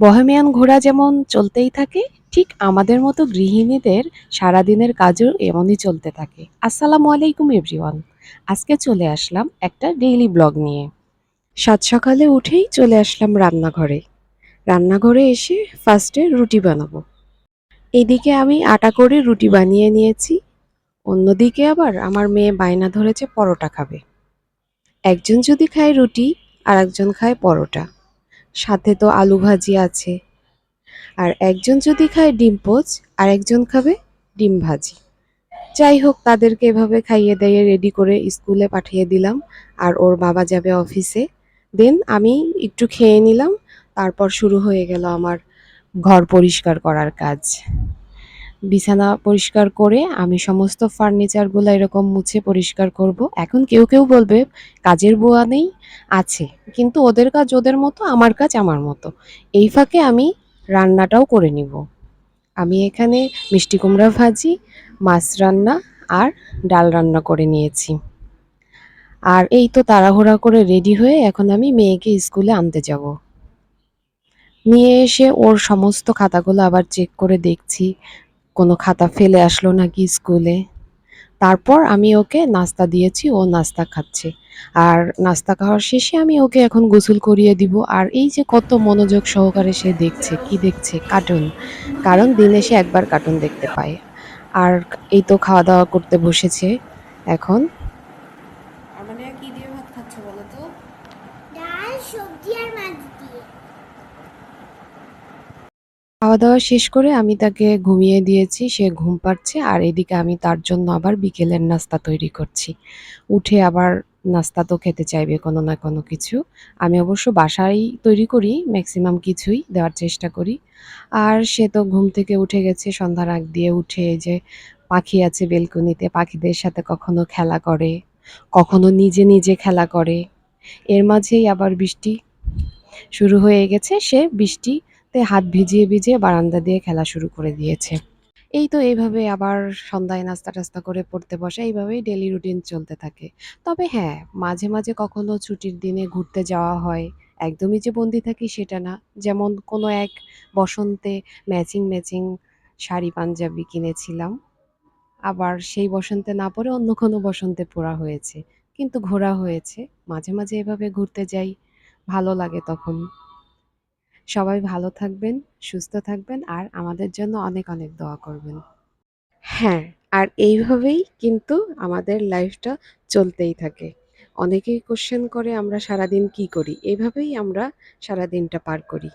Bohemian ঘোড়া যেমন চলতেই থাকে, ঠিক আমাদের মতো গৃহিণীদের সারাদিনের কাজও এমনই চলতে থাকে। আসসালামু আলাইকুম, এভরিওয়ান। আজকে চলে আসলাম একটা ডেইলি ব্লগ নিয়ে। সাত সকালে উঠেই চলে আসলাম রান্নাঘরে। রান্নাঘরে এসে ফার্স্টে রুটি বানাবো। এদিকে আমি আটা করে রুটি বানিয়ে নিয়েছি, অন্যদিকে আবার আমার মেয়ে বায়না ধরেছে পরোটা খাবে। একজন যদি খায় রুটি আর একজন খায় পরোটা। সাথে তো আলু ভাজি আছে। আর একজন যদি খায় ডিম পোচ, আর একজন খাবে ডিম ভাজি। যাই হোক, তাদেরকে এভাবে খাইয়ে দাইয়ে রেডি করে স্কুলে পাঠিয়ে দিলাম, আর ওর বাবা যাবে অফিসে। দেন আমি একটু খেয়ে নিলাম, তারপর শুরু হয়ে গেল আমার ঘর পরিষ্কার করার কাজ। বিছানা পরিষ্কার করে আমি সমস্ত ফার্নিচারগুলো এরকম মুছে পরিষ্কার করব। এখন কেউ কেউ বলবে, কাজের বুয়া নেই, আছে। কিন্তু ওদের কাজ ওদের মতো, আমার কাজ আমার মতো। এই ফাঁকে আমি রান্নাটাও করে নিব। আমি এখানে মিষ্টি কুমড়া ভাজি, মাছ রান্না আর ডাল রান্না করে নিয়েছি। আর এই তো তাড়াহুড়া করে রেডি হয়ে এখন আমি মেয়েকে স্কুলে আনতে যাব। নিয়ে এসে ওর সমস্ত খাতাগুলো আবার চেক করে দেখছি। কোনো খাতা ফেলে আসলো নাকি স্কুলে? তারপর আমি ওকে নাস্তা দিয়েছি ও নাস্তা খাচ্ছে। আর নাস্তা খাওয়ার শেষে আমি ওকে এখন গোসল করিয়ে দিব। আর এই যে কত মনোযোগ সহকারে সে দেখছে কি দেখছে কার্টুন। কারণ দিনে সে একবার কার্টুন দেখতে পায়। আর এই তো খাওয়া দাওয়া করতে বসেছে এখন। মানে কি দিয়ে ভাত খাচ্ছ বলো তো? ডাল সবজি আর মাছ দিয়ে। খাওয়া দাওয়া শেষ করে আমি তাকে ঘুমিয়ে দিয়েছি, সে ঘুম পাচ্ছে আর এদিকে আমি তার জন্য আবার বিকেলের নাস্তা তৈরি করছি। উঠে আবার নাস্তা তো খেতে চাইবে কোনো না কোনো কিছু। আমি অবশ্য বাসায় তৈরি করি, ম্যাক্সিমাম কিছুই দেওয়ার চেষ্টা করি। আর সে তো ঘুম থেকে উঠে গেছে, সন্ধ্যার আগ দিয়ে উঠে যে পাখি আছে বেলকনিতে, পাখিদের সাথে কখনো খেলা করে, কখনো নিজে নিজে খেলা করে। এর মাঝেই আবার বৃষ্টি শুরু হয়ে গেছে, সে বৃষ্টি তে হাত ভিজিয়ে ভিজিয়ে বারান্দা দিয়ে খেলা শুরু করে দিয়েছে। এই তো এইভাবে আবার সন্ধ্যায় নাস্তা টাস্তা করে পড়তে বসে, এইভাবেই ডেলি রুটিন চলতে থাকে। তবে হ্যাঁ মাঝে মাঝে কখনো ছুটির দিনে ঘুরতে যাওয়া হয়, একদমই যে বন্দি থাকি সেটা না। যেমন কোনো এক বসন্তে ম্যাচিং ম্যাচিং শাড়ি পাঞ্জাবি কিনেছিলাম, আবার সেই বসন্তে না পরে অন্য কোনো বসন্তে পরা হয়েছে। কিন্তু ঘোরা হয়েছে, মাঝে মাঝে এভাবে ঘুরতে যাই, ভালো লাগে তখন। সবাই ভালো থাকবেন, সুস্থ থাকবেন আর আমাদের জন্য অনেক অনেক দোয়া করবেন। হ্যাঁ আর এইভাবেই কিন্তু আমাদের লাইফটা চলতেই থাকে। অনেকেই কোশ্চেন করে আমরা সারাদিন কি করি? এইভাবেই আমরা সারাদিনটা পার করি।